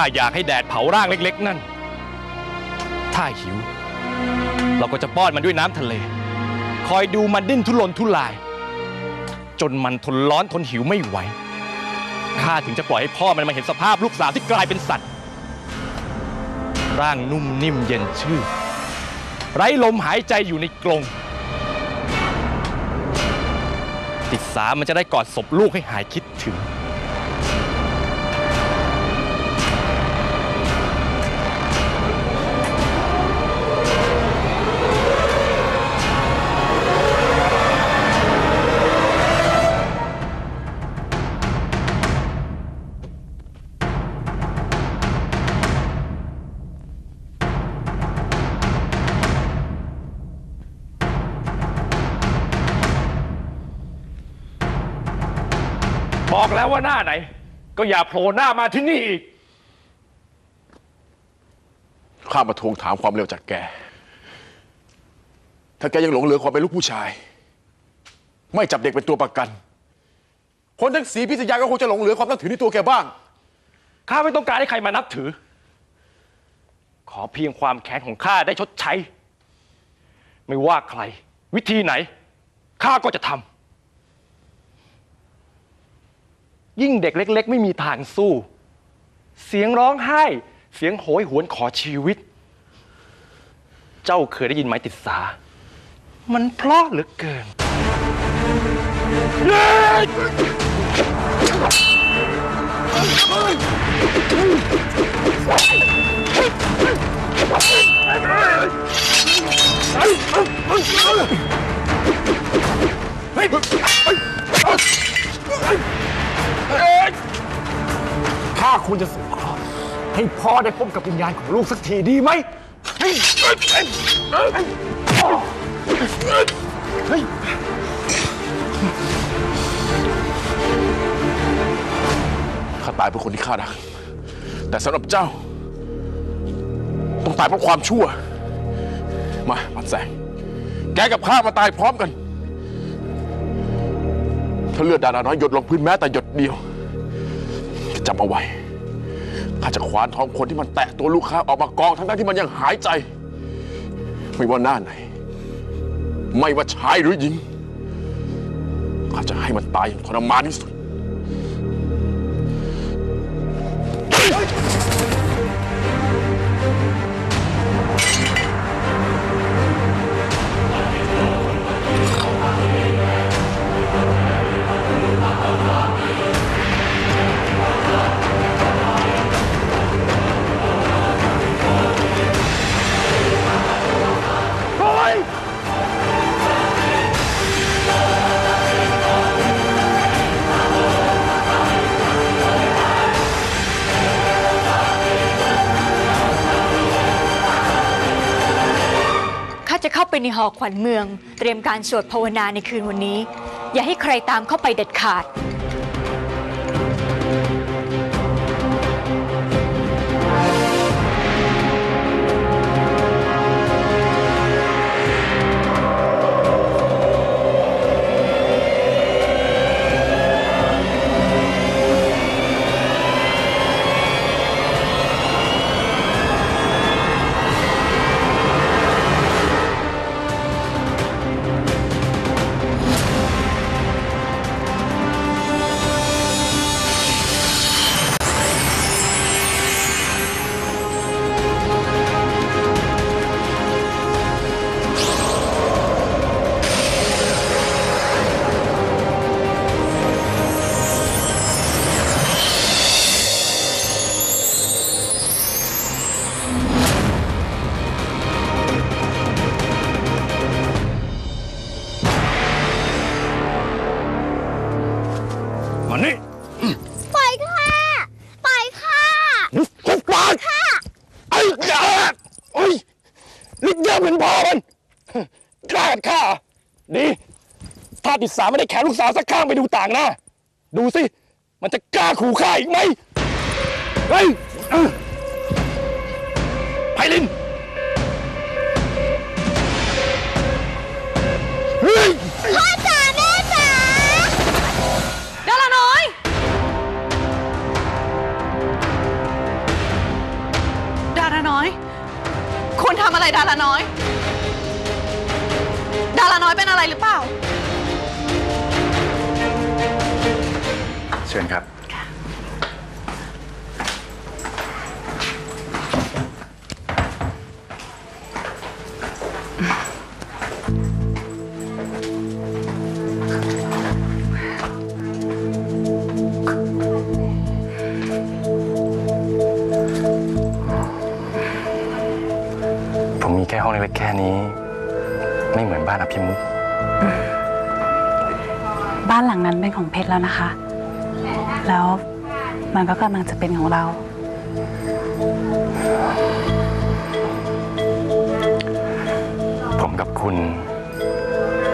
ข้าอยากให้แดดเผาร่างเล็ก ๆ นั่น ถ้าหิว เราก็จะป้อนมันด้วยน้ำทะเล คอยดูมันดิ้นทุรนทุราย จนมันทนร้อนทนหิวไม่ไหว ข้าถึงจะปล่อยให้พ่อมันมาเห็นสภาพลูกสาวที่กลายเป็นสัตว์ ร่างนุ่มนิ่มเย็นชื่นไร้ลมหายใจอยู่ในกรงติดสามันจะได้กอดศพลูกให้หายคิดถึง บอกแล้วว่าหน้าไหน ก็อย่าโผล่หน้ามาที่นี่อีก ข้ามาทวงถามความเร็วจากแก ถ้าแกยังหลงเหลือความเป็นลูกผู้ชาย ไม่จับเด็กเป็นตัวประกัน คนทั้งสีพิษยาก็คงจะหลงเหลือความนับถือในตัวแกบ้าง ข้าไม่ต้องการให้ใครมานับถือ ขอเพียงความแค้นของข้าได้ชดใช้ ไม่ว่าใคร วิธีไหน ข้าก็จะทำ ยิ่งเด็กเล็ก ๆ ไม่มีทางสู้ เสียงร้องไห้ เสียงโหยหวนขอชีวิต เจ้าเคยได้ยินไหมติดสา มันเพราะเหลือเกิน ข้าควรจะสงเคราะห์ให้พ่อได้พบกับวิญญาณของลูกสักทีดีไหมข้าตายเพราะคนที่ข้ารัก แต่สำหรับเจ้า ต้องตายเพราะความชั่ว มาปันแสง แกกับข้ามาตายพร้อมกัน ถ้าเลือดดาราน้อยหยดลงพื้นแม้แต่หยดเดียวจำเอาไว้ข้าจะควานท้องคนที่มันแตะตัวลูกค้าออกมากองทั้งๆที่มันยังหายใจ ไม่ว่าหน้าไหน ไม่ว่าชายหรือหญิงข้าจะให้มันตายอย่างทรมานที่สุด ไปในหอขวัญเมือง เตรียมการสวดภาวนาในคืนวันนี้ อย่าให้ใครตามเข้าไปเด็ดขาด ติดสามไม่ได้แขนลูกสาวสักข้างไปดูต่างหน้า ดูสิ มันจะกล้าขู่ข้าอีกไหมเฮ้ยเอ้อไพลินเฮ้ย พ่อจ๋าแม่จ๋าดาราน้อยพน้อย คุณทำอะไรดาราน้อย ดาราน้อยเป็นอะไรหรือเปล่า เชิญครับ ผมมีแค่ห้องเล็กๆแค่นี้ ไม่เหมือนบ้านอภิมุขบ้านหลังนั้นเป็นของเพชรแล้วนะคะ แล้วมันก็กำลังจะเป็นของเรา ผมกับคุณ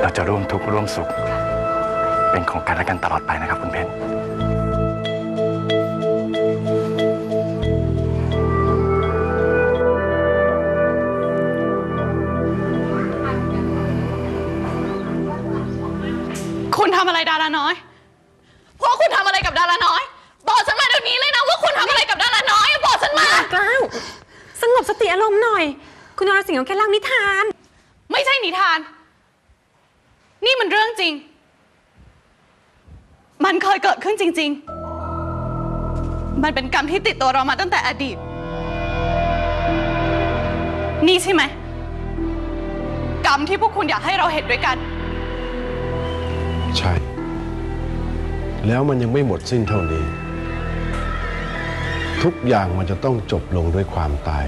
เราจะร่วมทุกข์ร่วมสุข เป็นของกันและกันตลอดไปนะครับคุณเพชรคุณทำอะไรดาราน้อย พวกคุณทำอะไรกับดาราน้อย บอกฉันมาเดี๋ยวนี้เลยนะว่าคุณทำอะไรกับดาราน้อยบอกฉันมา กล้าวสงบสติอารมณ์หน่อย คุณนรสิงห์เขาแค่เล่านิทาน ไม่ใช่นิทาน นี่มันเรื่องจริง มันเคยเกิดขึ้นจริง ๆ มันเป็นกรรมที่ติดตัวเรามาตั้งแต่อดีต นี่ใช่ไหม กรรมที่พวกคุณอยากให้เราเห็นด้วยกัน ใช่ แล้วมันยังไม่หมดสิ้นเท่านี้ ทุกอย่างมันจะต้องจบลงด้วยความตาย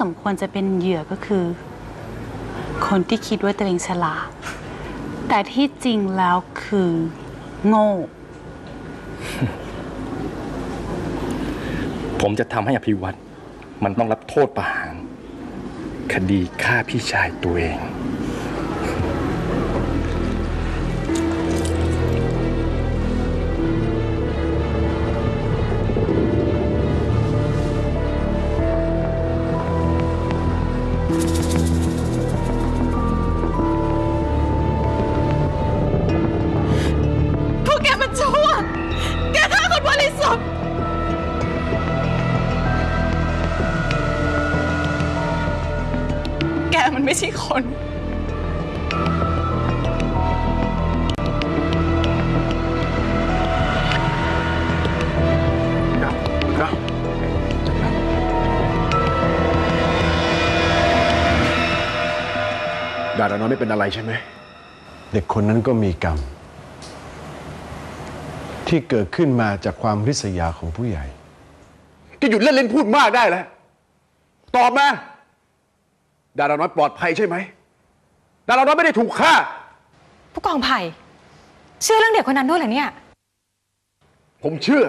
สมควรจะเป็นเหยื่อก็คือ คนที่คิดว่าตัวเองฉลาด แต่ที่จริงแล้วคือโง่ ผมจะทำให้อภิวัตมันต้องรับโทษประหาร คดีฆ่าพี่ชายตัวเอง ดาราน้อยไม่เป็นอะไรใช่ไหม เด็กคนนั้นก็มีกรรม ที่เกิดขึ้นมาจากความริษยาของผู้ใหญ่จะหยุดเล่นเล่นพูดมากได้แล้ว ตอบมา ดาราน้อยปลอดภัยใช่ไหม ดาราน้อยไม่ได้ถูกฆ่า ผู้กองไผ่เชื่อเรื่องเด็กคนนั้นด้วยเหรอเนี่ย ผมเชื่อ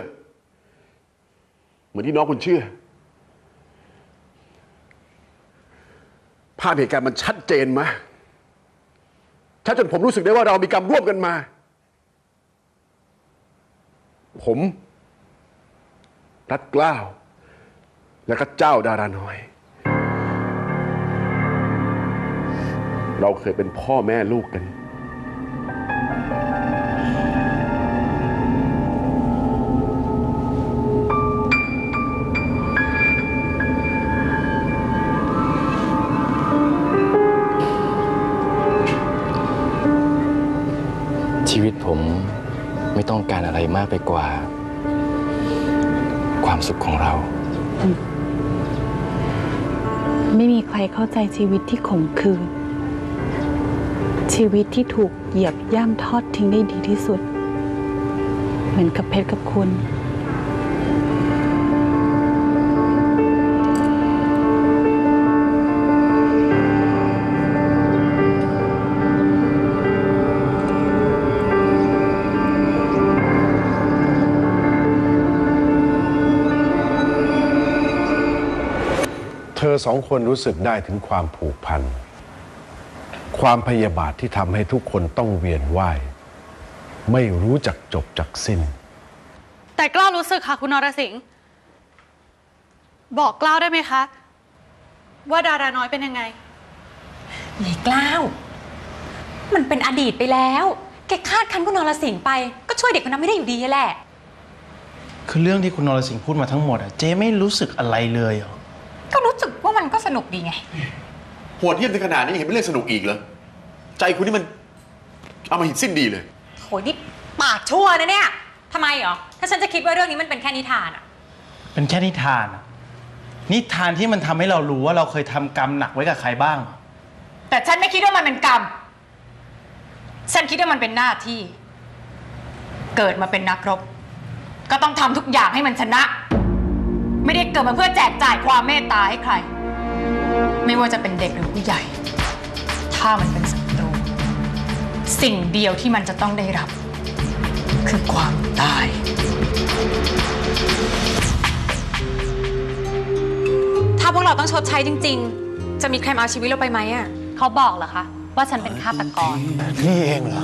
เหมือนที่น้องคุณเชื่อ ภาพเหตุการณ์มันชัดเจนมาชัดจนผมรู้สึกได้ว่าเรามีกรรมร่วมกันมา ผมรัดกล้าว และก็เจ้าดาราน้อย เราเคยเป็นพ่อแม่ลูกกัน ต้องการอะไรมากไปกว่า ความสุขของเรา ไม่มีใครเข้าใจชีวิตที่ขมขื่นชีวิตที่ถูกเหยียบย่ำทอดทิ้งได้ดีที่สุด เหมือนกับเพชรกับคุณ อสองคนรู้สึกได้ถึงความผูกพัน ความพยาบาทที่ทำให้ทุกคนต้องเวียนว่าย ไม่รู้จักจบจักสิ้น แต่กล้าวรู้สึกค่ะคุณนรสิงห์บอกกล้าวได้ไหมคะ ว่าดาราน้อยเป็นยังไงยายกล้าว มันเป็นอดีตไปแล้ว แกคาดคันคุณนรสิงห์ไป ก็ช่วยเด็กคนนั้นไม่ได้อยู่ดีแหละ คือเรื่องที่คุณนรสิงห์พูดมาทั้งหมดอะเจ๊ไม่รู้สึกอะไรเลยเหรอก็รู้สึ กว่ามันก็สนุกดีไง โหดเยี่ยมถึงขนาดนี้ยังเห็นเป็นเรื่องสนุกอีกเหรอ ใจคุณนี่มันเอามาหินสิ้นดีเลย โหยนี่ปากชั่วนะเนี่ยทำไมเหรอ ถ้าฉันจะคิดว่าเรื่องนี้มันเป็นแค่นิทานอะเป็นแค่นิทานอะนิทานที่มันทำให้เรารู้ว่าเราเคยทำกรรมหนักไว้กับใครบ้าง แต่ฉันไม่คิดว่ามันเป็นกรรม ฉันคิดว่ามันเป็นหน้าที่ เกิดมาเป็นนักรบ ก็ต้องทำทุกอย่างให้มันชนะ ไม่ได้เกิดมาเพื่อแจกจ่ายความเมตตาให้ใคร ไม่ว่าจะเป็นเด็กหรือผู้ใหญ่ ถ้ามันเป็นศัตรู สิ่งเดียวที่มันจะต้องได้รับ คือความตาย ถ้าพวกเราต้องชดใช้จริง ๆ จะมีใครมาเอาชีวิตเราไปไหมอะเขาบอกเหรอคะ ว่าฉันเป็นฆาตกร นี่เองเหรอ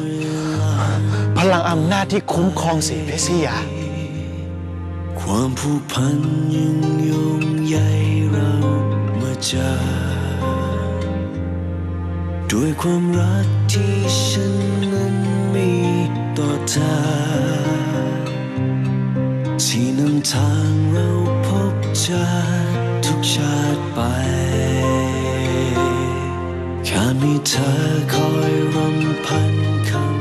พลังอำนาจที่คุ้มครองสีเพชรยา ความผูกพันยังโยงใยเรามาเจอ ด้วยความรักที่ฉันนั้นมีต่อเธอ ที่นำทางเราพบเจอทุกชาติไป แค่มีเธอคอยรำพันคำ